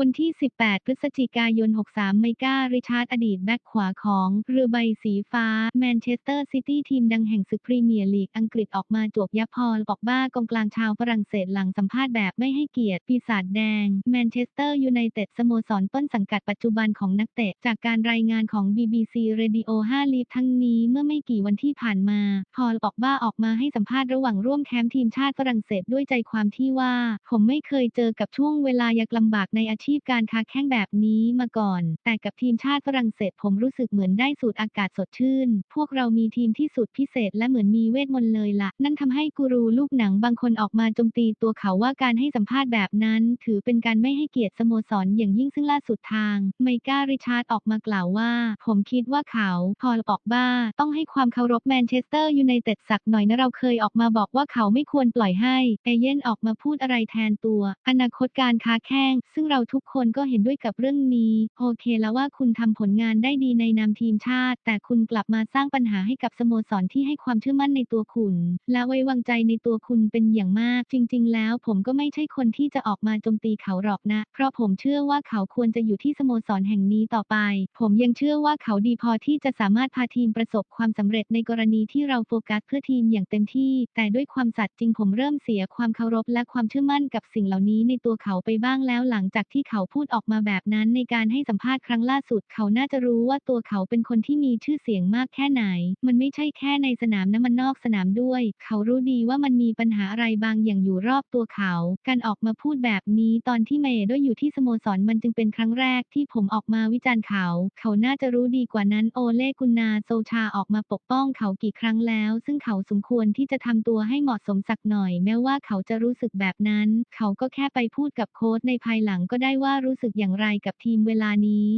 วันที่ 18 พฤศจิกายน 63 ไมก้า ริชาร์ด อดีตแบ็คขวาของเรือใบสีฟ้า แมนเชสเตอร์ซิตี้ทีมดังแห่งศึกพรีเมียร์ลีกอังกฤษออกมาจวกยับพอลบอกบ้ากองกลางชาวฝรั่งเศสหลังสัมภาษณ์แบบไม่ให้เกียรติ ปีศาจแดง แมนเชสเตอร์ยูไนเต็ดสโมสรต้นสังกัดปัจจุบันของนักเตะ จากการรายงานของ BBC Radio 5 ลีฟทั้งนี้เมื่อไม่กี่วันที่ผ่านมา พอลบอกบ้าออกมาให้สัมภาษณ์ระหว่างร่วมแคมป์ทีมชาติฝรั่งเศสด้วยใจความที่ว่า ผมไม่เคยเจอกับช่วงเวลายากลำบากในอาชีพการค้าแข่งแบบนี้มาก่อน แต่กับทีมชาติฝรั่งเศสผมรู้สึกเหมือนได้สูดอากาศสดชื่น พวกเรามีทีมที่สุดพิเศษและเหมือนมีเวทมนต์เลยละนั่นทำให้กูรูลูกหนังบางคนออกมาโจมตีตัวเขาว่าการให้สัมภาษณ์แบบนั้น ถือเป็นการไม่ให้เกียรติสโมสรอย่างยิ่งซึ่งล่าสุดทาง ไมก้าริชาร์ดออกมากล่าวว่า ผมคิดว่าเขาพอลบอกบ้า ต้องให้ความเคารพแมนเชสเตอร์ยูไนเต็ดสักหน่อยนะเราเคยออกมาบอกว่าเขาไม่ควรปล่อยให้เอเย่นออกมาพูดอะไรแทนตัว อนาคตการค้าแข้งซึ่งเราทุกคนก็เห็นด้วยกับเรื่องนี้ โอเคแล้วว่าคุณทำผลงานได้ดีในนามทีมชาติ แต่คุณกลับมาสร้างปัญหาให้กับสโมสรที่ให้ความเชื่อมั่นในตัวคุณ และไว้วางใจในตัวคุณเป็นอย่างมาก จริง ๆ แล้วผมก็ไม่ใช่คนที่จะออกมาโจมตีเขาหรอกนะ เพราะผมเชื่อว่าเขาควรจะอยู่ที่สโมสรแห่งนี้ต่อไป ผมยังเชื่อว่าเขาดีพอที่จะสามารถพาทีมประสบความสำเร็จในกรณีที่เราโฟกัสเพื่อทีมอย่างเต็มที่ แต่ด้วยความสัตย์จริงผมเริ่มเสียความเคารพและความเชื่อมั่นกับสิ่งเหล่านี้ในตัวเขาไปบ้างแล้วหลังจากที่เขาพูดออกมาแบบนั้นในการให้สัมภาษณ์ครั้งล่าสุด เขาน่าจะรู้ว่าตัวเขาเป็นคนที่มีชื่อเสียงมากแค่ไหน มันไม่ใช่แค่ในสนามนะมันนอกสนามด้วย เขารู้ดีว่ามันมีปัญหาอะไรบางอย่างอยู่รอบตัวเขา การออกมาพูดแบบนี้ตอนที่เมย์ด้วยอยู่ที่สโมสรมันจึงเป็นครั้งแรกที่ผมออกมาวิจารณ์เขา เขาน่าจะรู้ดีกว่านั้นโอเล่กุนาโซชาออกมาปกป้องเขากี่ครั้งแล้ว ซึ่งเขาสมควรที่จะทำตัวให้เหมาะสมสักหน่อย แม้ว่าเขาจะรู้สึกแบบนั้น เขาก็แค่ไปพูดกับโค้ชในภายหลังก็ได้ว่ารู้สึกอย่างไรกับทีมเวลานี้